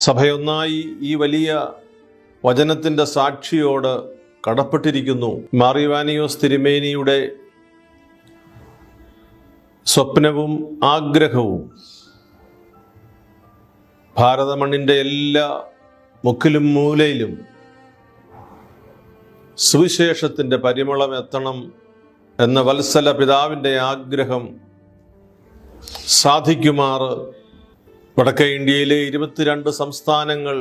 സഭയൊന്നായി ഈ വലിയ വചനത്തിന്റെ സാക്ഷിയോട് കടപ്പെട്ടിരിക്കുന്നു. മാറിവാനിയോസ് തിരുമേനിയുടെ സ്വപ്നവും ആഗ്രഹവും. ഭാരതമണ്ണിന്റെ എല്ലാ മുക്കിലും മൂലയിലും സുവിശേഷത്തിന്റെ പരിമളം എത്തണം എന്ന വത്സല പിതാവിന്റെ ആഗ്രഹം സാധിക്കുമാറ് വടക്കേ ഇന്ത്യയിലെ ഇരുപത്തിരണ്ട് സംസ്ഥാനങ്ങൾ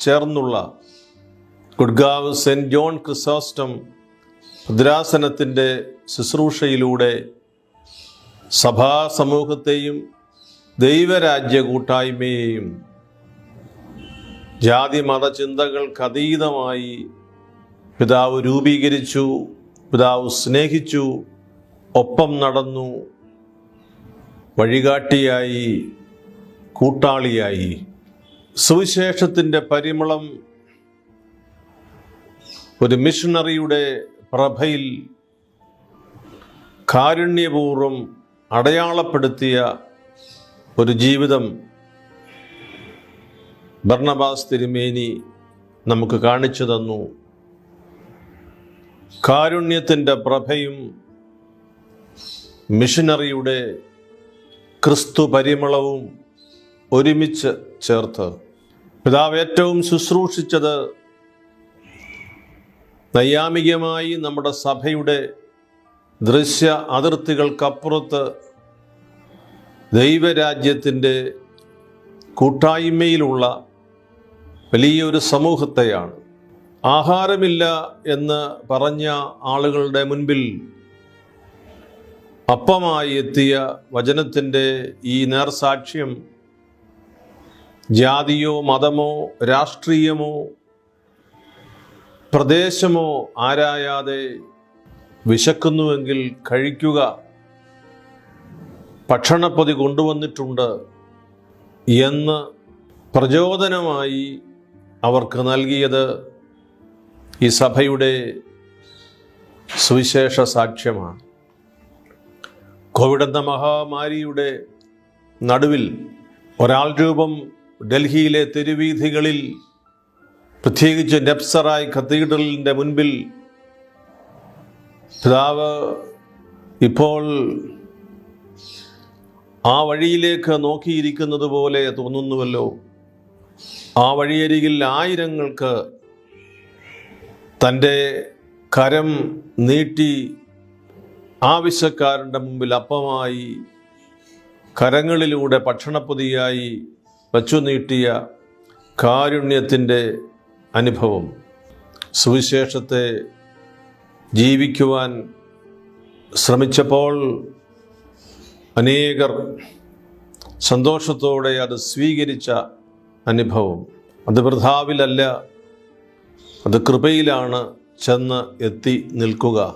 ചേർന്നുള്ള ഗുഡ്ഗാവ് സെന്റ് ജോൺ ക്രിസോസ്റ്റം ഭദ്രാസനത്തിന്റെ ശുശ്രൂഷയിലൂടെ സഭാ സമൂഹത്തെയും ദൈവരാജ്യ കൂട്ടായ്മയെയും ജാതി മതചിന്തകൾക്കതീതമായി പിതാവ് രൂപീകരിച്ചു പിതാവ് സ്നേഹിച്ചു ഒപ്പം നടന്നു വഴികാട്ടിയായി കൂട്ടാളിയായി. സുവിശേഷത്തിന്റെ പരിമളം ഒരു മിഷണറിയുടെ പ്രഭയിൽ കാരുണ്യപൂർവം അടയാളപ്പെടുത്തിയ ഒരു ജീവിതം ഭർണബാസ് തിരുമേനി നമുക്ക് കാണിച്ചു തന്നു. കാരുണ്യത്തിന്റെ പ്രഭയും മിഷനറിയുടെ ക്രിസ്തു പരിമളവും ഒരുമിച്ച് ചേർത്ത്. പിതാവ് ഏറ്റവും ശുശ്രൂഷിച്ചത് നൈയാമികമായി നമ്മുടെ സഭയുടെ ദൃശ്യ അതിർത്തികൾക്കപ്പുറത്ത് ദൈവരാജ്യത്തിന്റെ കൂട്ടായ്മയിലുള്ള വലിയൊരു സമൂഹത്തെയാണ്. ആഹാരമില്ല എന്ന് പറഞ്ഞ ആളുകളുടെ മുൻപിൽ അപ്പമായി എത്തിയ വചനത്തിന്റെ ഈ നേർസാക്ഷ്യം ജാതിയോ മതമോ രാഷ്ട്രീയമോ പ്രദേശമോ ആരായാതെ വിശക്കുന്നുവെങ്കിൽ കഴിക്കുക. ഭക്ഷണപ്പതി കൊണ്ടുവന്നിട്ടുണ്ട് എന്ന് പ്രചോദനമായി അവർക്ക് നൽകിയത് ഈ സഭയുടെ സുവിശേഷ സാക്ഷ്യമാണ്. കോവിഡ് എന്ന മഹാമാരിയുടെ നടുവിൽ ഒരാൾ രൂപം ഡൽഹിയിലെ തെരുവീഥികളിൽ പ്രത്യേകിച്ച് നെപ്സറായ് കത്തീഡ്രലിന്റെ മുൻപിൽ പിതാവ് ഇപ്പോൾ ആ വഴിയിലേക്ക് നോക്കിയിരിക്കുന്നത് പോലെ തോന്നുന്നുവല്ലോ. ആ വഴിയരികിൽ ആയിരങ്ങൾക്ക് തന്റെ കരം നീട്ടി ആവശ്യക്കാരന്റെ മുമ്പിൽ അപ്പമായി കരങ്ങളിലൂടെ ഭക്ഷണപ്പൊതിയായി വച്ചു നീട്ടിയ കാരുണ്യത്തിന്റെ അനുഭവം സുവിശേഷത്തെ ജീവിക്കുവാൻ ശ്രമിച്ചപ്പോൾ അനേകർ സന്തോഷത്തോടെ അത് സ്വീകരിച്ച അനുഭവം. അത് വൃഥാവിലല്ല അത് കൃപയിലാണ് ചെന്ന് എത്തി നിൽക്കുക.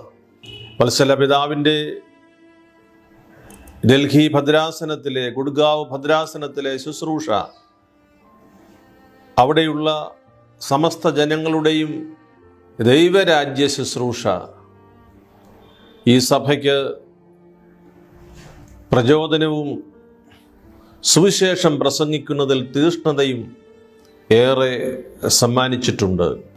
വത്സല പിതാവിന്റെ ഡൽഹി ഭദ്രാസനത്തിലെ ഗുഡ്ഗാവ് ഭദ്രാസനത്തിലെ ശുശ്രൂഷ. അവിടെയുള്ള സമസ്ത ജനങ്ങളുടെയും ദൈവരാജ്യ ശുശ്രൂഷ. ഈ സഭയ്ക്ക് പ്രചോദനവും സുവിശേഷം പ്രസംഗിക്കുന്നതിൽ തീഷ്ണതയും ഏറെ സമ്മാനിച്ചിട്ടുണ്ട്.